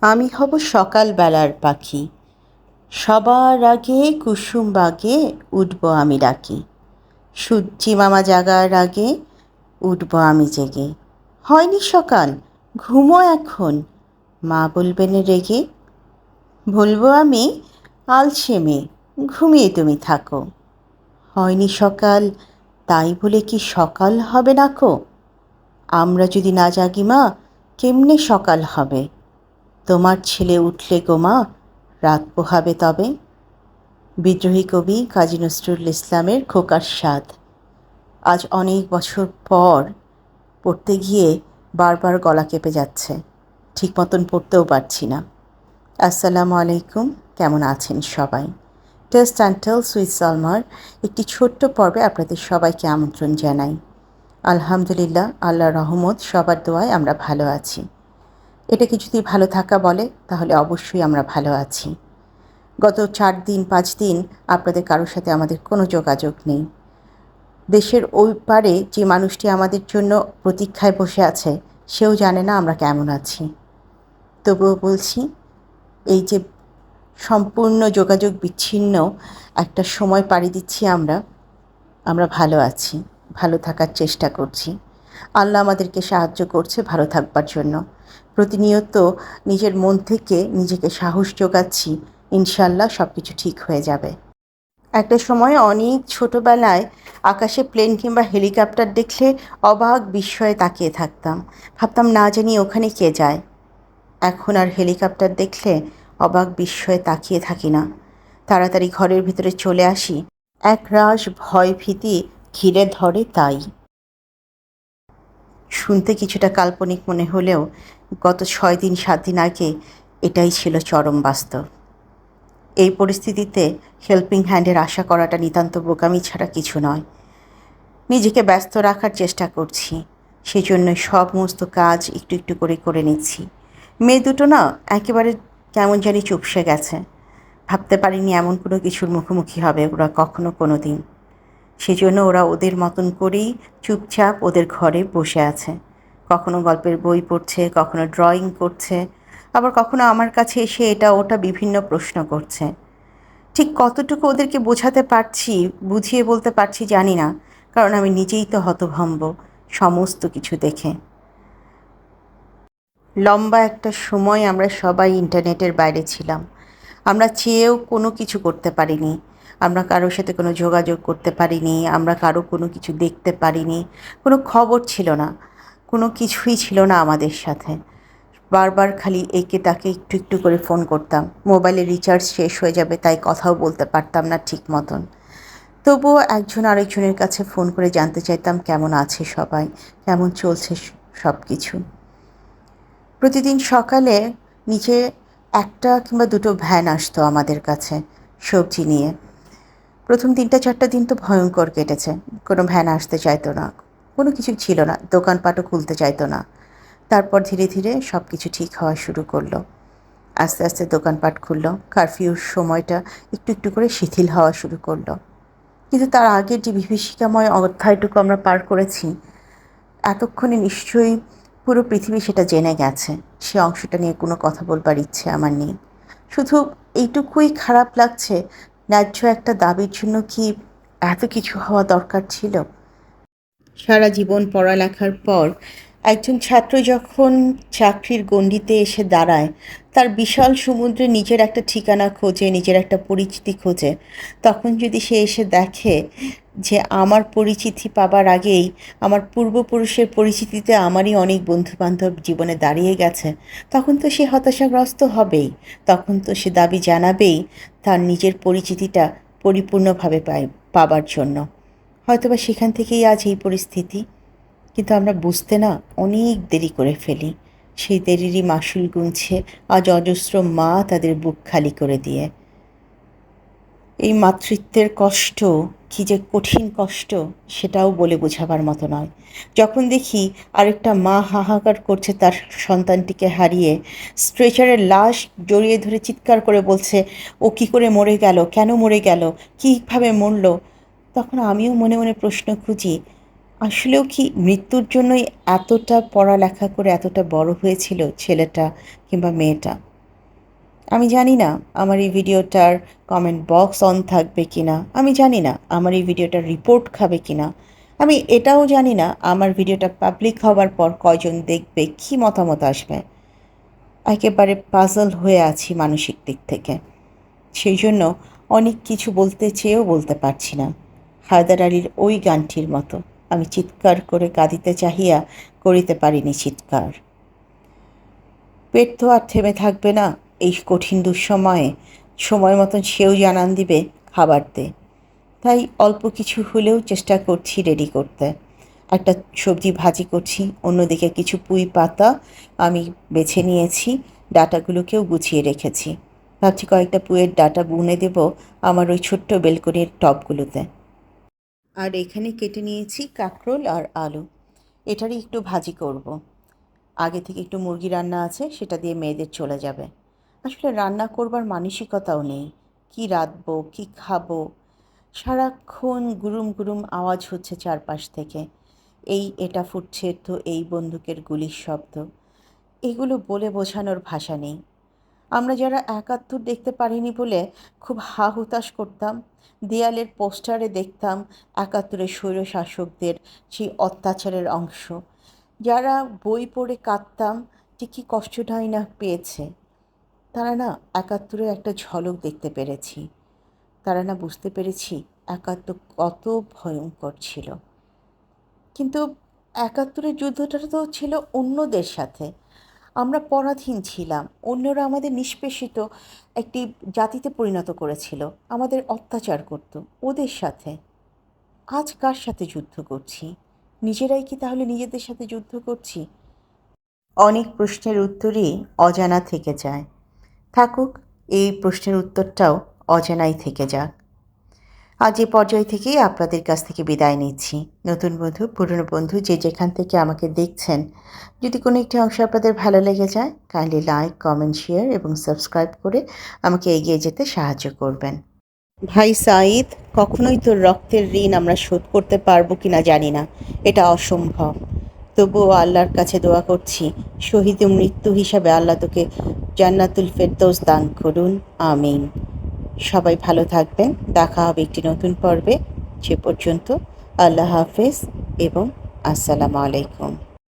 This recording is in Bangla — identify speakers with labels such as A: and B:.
A: আমি হব সকালবেলার পাখি। সবার আগে কুসুম বাগে উঠব আমি ডাকি। সূর্যি মামা জাগার আগে উঠব আমি জেগে। হয়নি সকাল, ঘুমো এখন, মা বলবেন রেগে। বলব আমি, আলসে মেয়ে, ঘুমিয়ে তুমি থাকো। হয়নি সকাল, তাই বলে কি সকাল হবে না কো? আমরা যদি না জাগি মা, কেমনে সকাল হবে? তোমার ছেলে উঠলে গো মা, রাত পোহাবে তবে। বিদ্রোহী কবি কাজী নজরুল ইসলামের খোকার স্বাদ। আজ অনেক বছর পর পড়তে গিয়ে বারবার গলা কেঁপে যাচ্ছে। ঠিক মতন পড়তেও পারছি না। আসসালামু আলাইকুম, কেমন আছেন সবাই? টেস্ট অ্যান্ড টেল সুইট সালমার একটি ছোট্ট পর্বে আপনাদের সবাইকে আমন্ত্রণ জানাই। আলহামদুলিল্লাহ আল্লাহ রহমত, সবার দোয়ায় আমরা ভালো আছি। এটাকে যদি ভালো থাকা বলে, তাহলে অবশ্যই আমরা ভালো আছি। গত চার দিন, পাঁচ দিন আপনাদের কারোর সাথে আমাদের কোনো যোগাযোগ নেই। দেশের ওই পারে যে মানুষটি আমাদের জন্য প্রতীক্ষায় বসে আছে, সেও জানে না আমরা কেমন আছি। তবুও বলছি, এই যে সম্পূর্ণ যোগাযোগ বিচ্ছিন্ন একটা সময় পাড়ি দিচ্ছি আমরা আমরা ভালো আছি, ভালো থাকার চেষ্টা করছি। আল্লাহ আমাদেরকে সাহায্য করছে ভালো থাকবার জন্য। প্রতিনিয়ত নিজের মন থেকে নিজেকে সাহস যোগাচ্ছি, ইনশাল্লাহ সব কিছু ঠিক হয়ে যাবে। একটা সময় অনেক ছোটোবেলায় আকাশে প্লেন কিংবা হেলিকপ্টার দেখলে অবাক বিস্ময়ে তাকিয়ে থাকতাম। ভাবতাম, না জানি ওখানে কে যায়? এখন আর হেলিকপ্টার দেখলে অবাক বিস্ময়ে তাকিয়ে থাকি না। তাড়াতাড়ি ঘরের ভিতরে চলে আসি। এক রাস ভয় ভীতি ঘিরে ধরে তাই। শুনতে কিছুটা কাল্পনিক মনে হলেও গত ছয় দিন, সাত দিন আগে এটাই ছিল চরম বাস্তব। এই পরিস্থিতিতে হেল্পিং হ্যান্ডের আশা করাটা নিতান্ত বোকামি ছাড়া কিছু নয়। নিজেকে ব্যস্ত রাখার চেষ্টা করছি, সেজন্য সমস্ত কাজ একটু একটু করে করে নিচ্ছি। মেয়ে দুটো না একেবারে কেমন জানি চুপসে গেছে। ভাবতে পারিনি এমন কোনো কিছুর মুখোমুখি হবে ওরা কখনো কোনো দিন। সেজন্য ওরা ওদের মতন করেই চুপচাপ ওদের ঘরে বসে আছে। কখনো গল্পের বই পড়ছে, কখনো ড্রয়িং করছে, আবার কখনো আমার কাছে এসে এটা ওটা বিভিন্ন প্রশ্ন করছে। ঠিক কতটুকু ওদেরকে বোঝাতে পারছি, বুঝিয়ে বলতে পারছি জানি না, কারণ আমি নিজেই তো হতভম্ব সমস্ত কিছু দেখে। লম্বা একটা সময় আমরা সবাই ইন্টারনেটের বাইরে ছিলাম। আমরা চেয়েও কোনো কিছু করতে পারিনি। আমরা কারোর সাথে কোনো যোগাযোগ করতে পারিনি, আমরা কারও কোনো কিছু দেখতে পারিনি, কোনো খবর ছিল না, কোনো কিছুই ছিল না আমাদের সাথে। বারবার খালি একে তাকে একটু একটু করে ফোন করতাম। মোবাইলে রিচার্জ শেষ হয়ে যাবে, তাই কথাও বলতে পারতাম না ঠিক মতন। তবুও একজন আরেকজনের কাছে ফোন করে জানতে চাইতাম, কেমন আছে সবাই, কেমন চলছে সব কিছু প্রতিদিন সকালে নিচে একটা কিংবা দুটো ভ্যান আসতো আমাদের কাছে, সবজি নিয়ে। প্রথম তিনটা, চারটা দিন তো ভয়ঙ্কর কেটেছে। কোনো ভ্যান আসতে চাইতো না, কোনো কিছু ছিল না, দোকানপাটও খুলতে চাইতো না। তারপর ধীরে ধীরে সব কিছু ঠিক হওয়া শুরু করল। আস্তে আস্তে দোকানপাট খুললো, কারফিউর সময়টা একটু একটু করে শিথিল হওয়া শুরু করল। কিন্তু তার আগের যে বিভীষিকাময় অধ্যায়টুকু আমরা পার করেছি, এতক্ষণে নিশ্চয়ই পুরো পৃথিবী সেটা জেনে গেছে। সে অংশটা নিয়ে কোনো কথা বলবার ইচ্ছে আমার নেই। শুধু এইটুকুই খারাপ লাগছে ন্যায্য একটা দাবির জন্য কি এত কিছু হওয়া দরকার ছিল? সারা জীবন পড়ালেখার পর একজন ছাত্র যখন চাকরির গণ্ডিতে এসে দাঁড়ায়, তার বিশাল সমুদ্রে নিজের একটা ঠিকানা খোঁজে, নিজের একটা পরিচিতি খোঁজে। তখন যদি সে এসে দেখে যে আমার পরিচিতি পাবার আগেই আমার পূর্বপুরুষের পরিচিতিতে আমারই অনেক বন্ধুবান্ধব জীবনে দাঁড়িয়ে গেছে। তখন তো সে হতাশাগ্রস্ত হবেই। তখন তো সে দাবি জানাবেই তার নিজের পরিচিতিটা পরিপূর্ণভাবে পায়, পাবার জন্য। হয়তোবা সেখান থেকেই আজ এই পরিস্থিতি। কিন্তু আমরা বুঝতে না অনেক দেরি করে ফেলি। সেই দেরিরই মাসুল গুনছে আজ অজস্র মা তাদের বুক খালি করে দিয়ে। এই মাতৃত্বের কষ্ট কী যে কঠিন কষ্ট সেটাও বলে বোঝাবার মতো নয়। যখন দেখি আরেকটা মা হাহাকার করছে তার সন্তানটিকে হারিয়ে, স্ট্রেচারের লাশ জড়িয়ে ধরে চিৎকার করে বলছে, ও কি করে মরে গেল? কেন মরে গেল? কীভাবে মরল? তখন আমিও মনে মনে প্রশ্ন খুঁজি, আসলেও কি মৃত্যুর জন্যই এতটা পড়ালেখা করে এতটা বড় হয়েছিল ছেলেটা কিংবা মেয়েটা? আমি জানি না আমার এই ভিডিওটার কমেন্ট বক্স অন থাকবে কি না আমি জানি না আমার এই ভিডিওটার রিপোর্ট খাবে কি না আমি এটাও জানি না আমার ভিডিওটা পাবলিক হওয়ার পর কয়জন দেখবে, কী মতামত আসবে। একেবারে পাজল হয়ে আছি মানসিক দিক থেকে। সেই জন্য অনেক কিছু বলতে চেয়েও বলতে পারছি না। হায়দার আলীর ওই গানটির মতো আমি চিৎকার করে কাঁদিতে চাহিয়া করিতে পারিনি চিৎকার। পেট তো আর থেমে থাকবে না। এই কঠিন দুঃসময়ে সময় মতন সেও জানান দিবে খাবার দে তাই অল্প কিছু হলেও চেষ্টা করছি রেডি করতে। একটা সবজি ভাজি করছি, অন্যদিকে কিছু পুঁই পাতা আমি বেছে নিয়েছি, ডাটাগুলোকেও গুছিয়ে রেখেছি। ভাবছি কয়েকটা পুঁয়ের ডাটা বুনে দেব আমার ওই ছোট্ট বেলকনির টবগুলোতে। আর এখানে কেটে নিয়েছি কাঁকরোল আর আলু। এটারই একটু ভাজি করব। আগে থেকে একটু মুরগি রান্না আছে, সেটা দিয়ে মেয়েদের চলে যাবে। আসলে রান্না করবার মানসিকতাও নেই। কি রাঁধবো, কি খাব? সারাক্ষণ গুরুম গুরুম আওয়াজ হচ্ছে চারপাশ থেকে। এই এটা ফুটছে তো এই বন্দুকের গুলির শব্দ। এগুলো বলে বোঝানোর ভাষা নেই। আমরা যারা একাত্তর দেখতে পারিনি বলে খুব হা হুতাশ করতাম, দেয়ালের পোস্টারে দেখতাম একাত্তরের স্বৈরশাসকদের সেই অত্যাচারের অংশ। যারা বই পড়ে কাঁদতাম যে কী কষ্টটাই না পেয়েছে। তারা না একাত্তরের একটা ঝলক দেখতে পেরেছি। তারা না বুঝতে পেরেছি একাত্তর কত ভয়ঙ্কর ছিল। কিন্তু একাত্তরের যুদ্ধটা তো ছিল অন্যদের সাথে। আমরা পরাধীন ছিলাম, অন্যরা আমাদের নিষ্পেষিত একটি জাতিতে পরিণত করেছিল, আমাদের অত্যাচার করত ওদের সাথে। আজ কার সাথে যুদ্ধ করছি? নিজেরাই কি তাহলে নিজেদের সাথে যুদ্ধ করছি? অনেক প্রশ্নের উত্তরই অজানা থেকে যায়। থাকুক, এই প্রশ্নের উত্তরটাও অজানাই থেকে যাক। আজ এই পর্যায় থেকেই আপনাদের কাছ থেকে বিদায় নিচ্ছি। নতুন বন্ধু, পুরনো বন্ধু যে যেখান থেকে আমাকে দেখছেন, যদি কোনো একটি অংশ আপনাদের ভালো লেগে যায় কাইন্ডলি লাইক কমেন্ট শেয়ার এবং সাবস্ক্রাইব করে আমাকে এগিয়ে যেতে সাহায্য করবেন। ভাই সাঈদ, কখনোই তোর রক্তের ঋণ আমরা শোধ করতে পারব কি না জানি না। এটা অসম্ভব। তবুও আল্লাহর কাছে দোয়া করছি, শহীদ মৃত্যু হিসাবে আল্লাহ তোকে জান্নাতুল ফেরদৌস দান করুন, আমিন। সবাই ভালো থাকবেন, দেখা হবে একটি নতুন পর্বে। সে পর্যন্ত আল্লাহ হাফেজ এবং আসসালামু আলাইকুম।